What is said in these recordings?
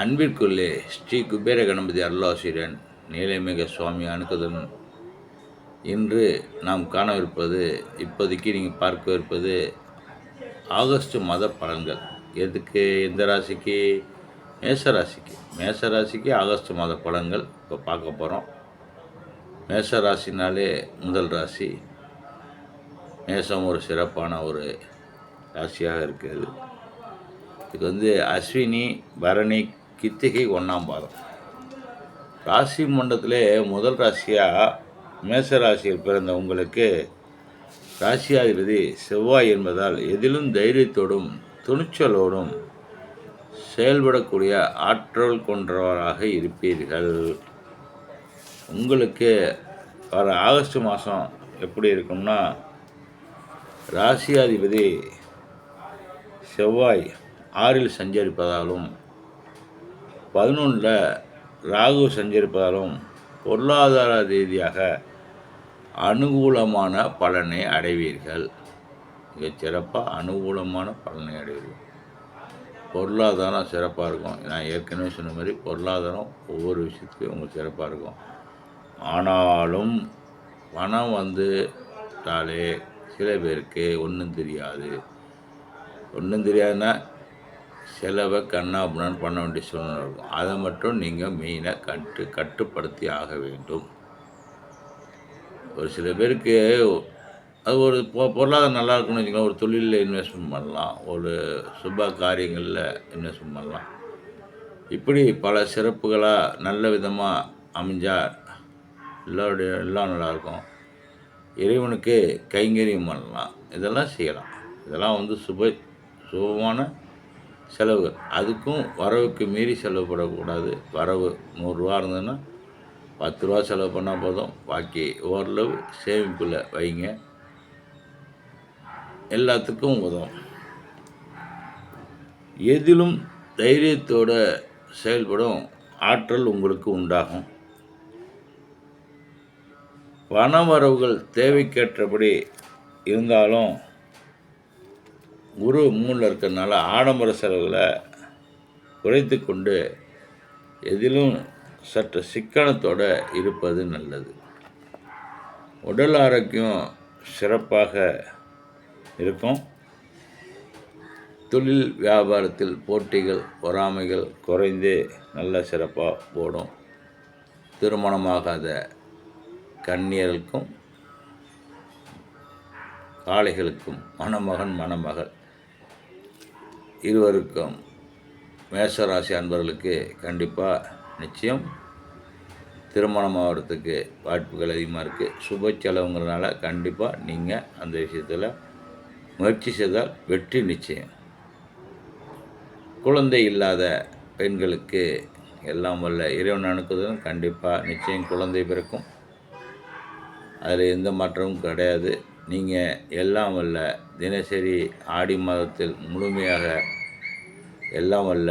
அன்பிற்குள்ளே ஸ்ரீ குபேர கணபதி அருளாசிரியன் நீலமிக சுவாமி அணுக்குதன் இன்று நாம் காணவிருப்பது இப்போதைக்கு நீங்கள் பார்க்கவிருப்பது ஆகஸ்ட் மாத பலன்கள். எதுக்கு எந்த ராசிக்கு? மேச ராசிக்கு. மேச ராசிக்கு ஆகஸ்ட் மாத பலன்கள் இப்போ பார்க்க போகிறோம் மேச ராசினாலே முதல் ராசி. மேசம் ஒரு சிறப்பான ஒரு ராசியாக இருக்கிறது. இது வந்து அஸ்வினி பரணி கித்திகை ஒன்றாம் பாதம். ராசி மண்டலத்திலே முதல் ராசியாக மேச ராசியில் பிறந்த உங்களுக்கு ராசியாதிபதி செவ்வாய் என்பதால் எதிலும் தைரியத்தோடும் துணிச்சலோடும் செயல்படக்கூடிய ஆற்றல் கொண்டவராக இருப்பீர்கள். உங்களுக்கு வர ஆகஸ்ட் மாதம் எப்படி இருக்கும்னா ராசியாதிபதி செவ்வாய் ஆறில் சஞ்சரிப்பதாலும் பதினொன்றில் ராகு சஞ்சரிப்பதாலும் பொருளாதார ரீதியாக அனுகூலமான பலனை அடைவீர்கள். மிகச் சிறப்பாக அனுகூலமான பலனை அடைவீர்கள். பொருளாதாரம் சிறப்பாக இருக்கும். நான் ஏற்கனவே சொன்ன மாதிரி பொருளாதாரம் ஒவ்வொரு விஷயத்துக்கும் உங்களுக்கு சிறப்பாக இருக்கும். ஆனாலும் பணம் வந்துட்டாலே சில பேருக்கு ஒன்றும் தெரியாது. ஒன்றும் தெரியாதுன்னா செலவை கண்ணாபுண்ணான்னு பண்ண வேண்டிய சூழ்நிலை இருக்கும். அதை மட்டும் நீங்கள் மெயினாக கட்டு கட்டுப்படுத்தி ஆக வேண்டும். ஒரு சில பேருக்கு அது ஒரு பொ பொருளாதாரம் நல்லா இருக்குன்னு வச்சுக்கலாம் ஒரு தொழிலில் இன்வெஸ்ட்மெண்ட் பண்ணலாம். ஒரு சுப காரியங்களில் இன்வெஸ்ட்மெண்ட் பண்ணலாம். இப்படி பல சிறப்புகளாக நல்ல விதமாக அமைஞ்சால் எல்லோருடைய எல்லாம் நல்லாயிருக்கும் இறைவனுக்கு கைங்கரியம் பண்ணலாம். இதெல்லாம் செய்யலாம். இதெல்லாம் வந்து சுப சுபமான செலவு அதுக்கும் வரவுக்கு மீறி செலவுப்படக்கூடாது வரவு நூறுரூவா இருந்ததுன்னா பத்து ரூபா செலவு பண்ணால் போதும். பாக்கி ஓரளவு சேமிப்பில் வைங்க. எல்லாத்துக்கும் உதவும். எதிலும் தைரியத்தோடு செயல்படும் ஆற்றல் உங்களுக்கு உண்டாகும். பண வரவுகள் தேவைக்கேற்றபடி இருந்தாலும் குரு மூணில் இருக்கிறதுனால ஆடம்பர செலவில் குறைத்து கொண்டு எதிலும் சற்று சிக்கனத்தோடு இருப்பது நல்லது. உடல் ஆரோக்கியம் சிறப்பாக இருக்கும். தொழில் வியாபாரத்தில் போட்டிகள் பொறாமைகள் குறைந்து நல்ல சிறப்பாக போடும் திருமணமாகாத கன்னியர்களுக்கும் காளைகளுக்கும் மணமகன் மணமகள் இருவருக்கும் மேஷராசி அன்பர்களுக்கு கண்டிப்பாக நிச்சயம். திருமணம் ஆகிறதுக்கு வாய்ப்புகள் அதிகமாக இருக்குது சுப செலவுங்கிறதுனால கண்டிப்பாக நீங்கள் அந்த விஷயத்தில் முயற்சி செய்தால் வெற்றி நிச்சயம். குழந்தை இல்லாத பெண்களுக்கு எல்லாம் வல்ல இறைவன் அனுக்குதலும் கண்டிப்பாக நிச்சயம் குழந்தை பிறக்கும். அதில் எந்த மாற்றமும் கிடையாது. நீங்கள் எல்லாம் வல்ல தினசரி ஆடி மாதத்தில் முழுமையாக எல்லாம் வல்ல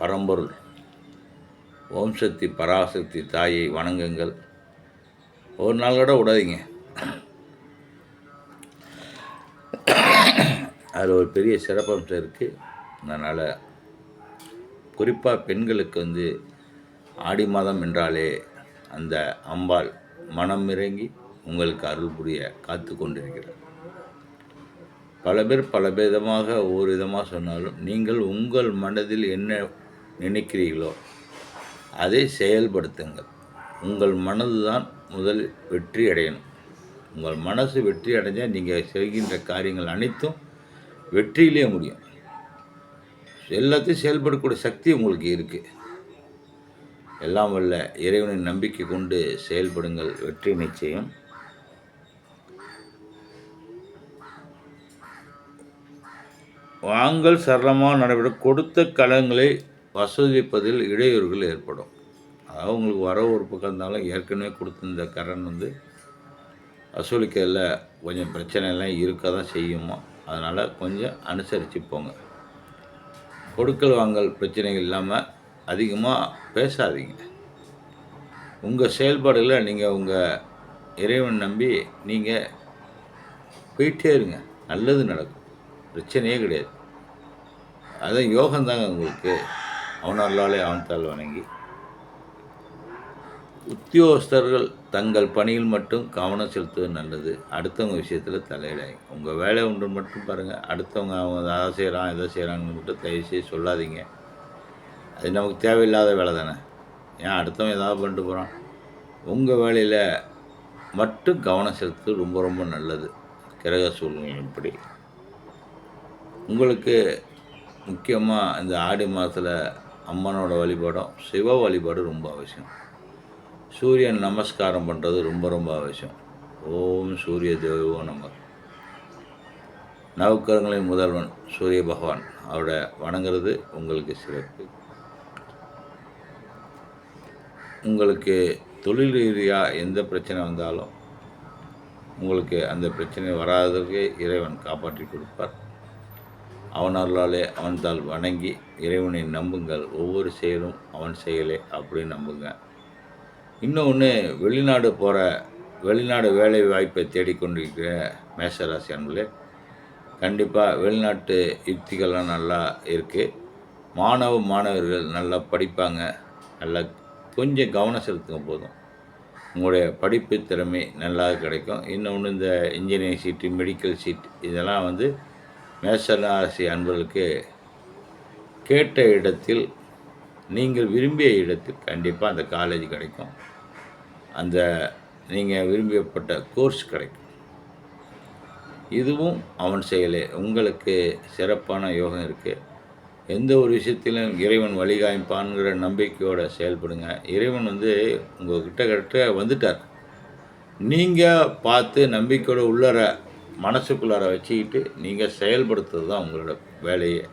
பரம்பொருள். ஓம் சக்தி பராசக்தி தாயை வணங்குங்கள். ஒரு நாள் கூட விடாதீங்க. அதில் ஒரு பெரிய சிறப்பம்சம் இருக்குது அதனால் குறிப்பாக பெண்களுக்கு வந்து ஆடி மாதம் என்றாலே அந்த அம்பாள் மனம் இறங்கி உங்களுக்கு அருள் புரிய காத்து கொண்டிருக்கிறார் பல பேர் பல விதமாக ஒவ்வொரு விதமாக சொன்னாலும் நீங்கள் உங்கள் மனதில் என்ன நினைக்கிறீர்களோ அதை செயல்படுத்துங்கள். உங்கள் மனது தான் முதல் வெற்றி அடையணும். உங்கள் மனசு வெற்றி அடைஞ்சால் நீங்கள் செய்கின்ற காரியங்கள் அனைத்தும் வெற்றியிலே முடியும். எல்லாத்தையும் செயல்படக்கூடிய சக்தி உங்களுக்கு இருக்குது எல்லாம் வல்ல இறைவனின் நம்பிக்கை கொண்டு செயல்படுங்கள். வெற்றி நிச்சயம். வாங்கல் சரளமாக நடைபெறும். கொடுத்த கடன்களை வசூலிப்பதில் இடையூறுகள் ஏற்படும். அதாவது உங்களுக்கு வர ஒரு பக்கம் இருந்தாலும் ஏற்கனவே கொடுத்திருந்த கடன் வந்து வசூலிக்கல. கொஞ்சம் பிரச்சனைலாம் இருக்க தான் செய்யுமா? அதனால் கொஞ்சம் அனுசரித்து போங்க. கொடுக்கல் வாங்கல் பிரச்சனைகள் இல்லாமல் அதிகமாக பேசாதீங்க. உங்கள் செயல்பாடுகளை நீங்கள் உங்கள் இறைவன் நம்பி நீங்கள் போயிட்டே இருங்க. நல்லது நடக்கும். பிரச்சனையே கிடையாது. அதான் யோகம்தாங்க உங்களுக்கு. அவனர்களாலே அவன்தால் வணங்கி. உத்தியோகஸ்தர்கள் தங்கள் பணியில் மட்டும் கவனம் செலுத்துவது நல்லது. அடுத்தவங்க விஷயத்தில் தலையிடாங்க உங்கள் வேலை உண்டு மட்டும் பாருங்கள் அடுத்தவங்க அவங்க அதை செய்கிறான் இதை செய்கிறாங்கன்னு மட்டும் தயவுசெய்து சொல்லாதீங்க. அது நமக்கு தேவையில்லாத வேலை தானே. ஏன்? அடுத்தவன் ஏதாவது பண்ணிட்டு போகிறான் உங்கள் வேலையில் மட்டும் கவனம் செலுத்து ரொம்ப ரொம்ப நல்லது. கிரக சூழ்நிலையின்படி உங்களுக்கு முக்கியமாக இந்த ஆடி மாதத்தில் அம்மனோட வழிபாடும் சிவ வழிபாடு ரொம்ப அவசியம். சூரியன் நமஸ்காரம் பண்ணுறது ரொம்ப ரொம்ப அவசியம். ஓம் சூரிய தேவோ நம. நவக்கரங்களின் முதல்வன் சூரிய பகவான். அவரை வணங்குறது உங்களுக்கு சிறப்பு. உங்களுக்கு தொழில் ரீதியாக எந்த பிரச்சனை வந்தாலும் உங்களுக்கு அந்த பிரச்சனை வராததற்கு இறைவன் காப்பாற்றி கொடுப்பார். அவன் அருளாலே அவன்தால் வணங்கி இறைவனை நம்புங்கள். ஒவ்வொரு செயலும் அவன் செயலே அப்படின்னு நம்புங்க. இன்னொன்று வெளிநாடு போகிற வெளிநாடு வேலை வாய்ப்பை தேடிக்கொண்டிருக்கிற மேஷராசி அன்பர்களே கண்டிப்பாக வெளிநாட்டு யுக்திகள்லாம் நல்லா இருக்குது மாணவ மாணவர்கள் நல்லா படிப்பாங்க. நல்லா கொஞ்சம் கவனம் செலுத்துங்க போதும். உங்களுடைய படிப்பு திறமை நல்லா கிடைக்கும். இன்னொன்று இந்த இன்ஜினியரிங் சீட்டு மெடிக்கல் சீட் இதெல்லாம் வந்து மேஷராசி அன்பர்களுக்கு கேட்ட இடத்தில் நீங்கள் விரும்பிய இடத்தில் கண்டிப்பாக அந்த காலேஜ் கிடைக்கும். அந்த நீங்கள் விரும்பியப்பட்ட கோர்ஸ் கிடைக்கும். இதுவும் அவன் செயலே. உங்களுக்கு சிறப்பான யோகம் இருக்குது எந்த ஒரு விஷயத்திலும் இறைவன் வழிகாமிப்பான்ங்கிற நம்பிக்கையோடு செயல்படுங்க. இறைவன் வந்து உங்கள் கிட்ட வந்துட்டார். நீங்கள் பார்த்து நம்பிக்கையோடு உள்ளார மனசுக்குள்ளார வச்சுக்கிட்டு நீங்கள் செயல்படுத்துறது தான் உங்களோட வேலையே.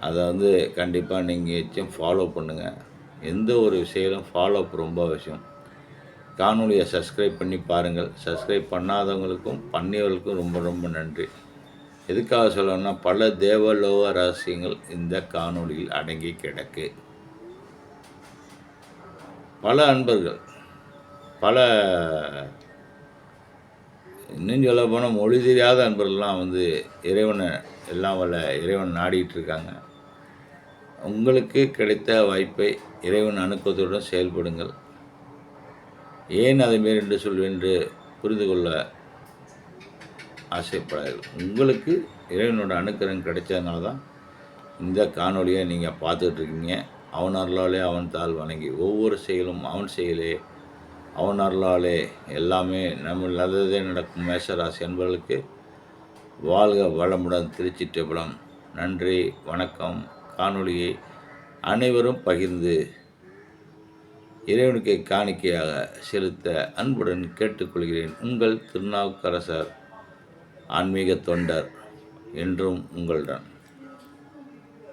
அதை வந்து கண்டிப்பாக நீங்கள் எச்சும் ஃபாலோ பண்ணுங்கள் எந்த ஒரு விஷயத்திலும் ஃபாலோ அப் ரொம்ப அவசியம். காணொலியை சப்ஸ்கிரைப் பண்ணி பாருங்கள். சப்ஸ்கிரைப் பண்ணாதவங்களுக்கும் பண்ணியவர்களுக்கும் ரொம்ப ரொம்ப நன்றி. எதுக்காக சொல்லணும்னா பல தேவலோக ரகசியங்கள் இந்த காணொலியில் அடங்கி கிடக்கு. பல அன்பர்கள் பல இன்னும் சொல்ல போனால் மொழி தெரியாத அன்பர்கள்லாம் வந்து இறைவனை எல்லாம் வல்ல இறைவன் நாடிட்டு இருக்காங்க. உங்களுக்கு கிடைத்த வாய்ப்பை இறைவன் அணுக்கத்துடன் செயல்படுங்கள். ஏன் அதை மாரி என்று சொல்வேன் என்று புரிந்து கொள்ள ஆசைப்படாது உங்களுக்கு இறைவனோட அனுக்கிரகம் கிடைச்சதுனால தான் இந்த காணொலியை நீங்கள் பார்த்துட்ருக்கீங்க அவன் அருளாலே அவன் தாள் வணங்கி ஒவ்வொரு செயலும் அவன் செயலே அவன் அருளாலே எல்லாமே நம்ம நல்லதே நடக்கும் மேஷராசி என்பவர்களுக்கு வாழ்க வளமுடன் திருச்சிற்றபலம் நன்றி வணக்கம். காணொளியை அனைவரும் பகிர்ந்து இறைவனுக்கு காணிக்கையாக செலுத்த அன்புடன் கேட்டுக்கொள்கிறேன். உங்கள் திருநாவுக்கரசர் ஆன்மீக தொண்டர் என்றும் உங்களுடன்